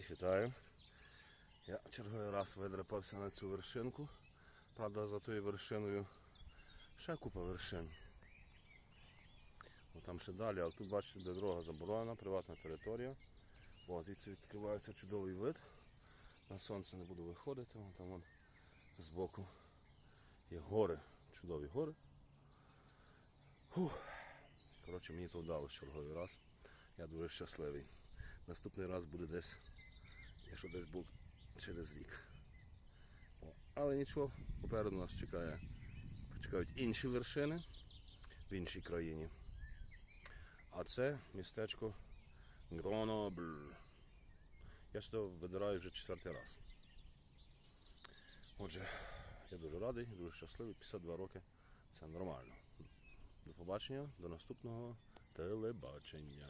Всіх вітаю. Я черговий раз видрапався на цю вершинку. Правда, за тою вершиною ще купа вершин. Ну, там ще далі, а тут бачите, де дорога заборонена, приватна територія. О, звідси відкривається чудовий вид. На сонце не буду виходити, вон там вон збоку є гори, чудові гори. Фух. Коротше, мені то вдалося черговий раз. Я дуже щасливий. Наступний раз буде десь, якщо десь був через рік. О, але нічого, попереду нас чекає, чекають інші вершини в іншій країні. А це містечко Гронобль. Я сюди видираю вже четвертий раз. Отже, я дуже радий, дуже щасливий. 52 роки це нормально. До побачення, до наступного телебачення.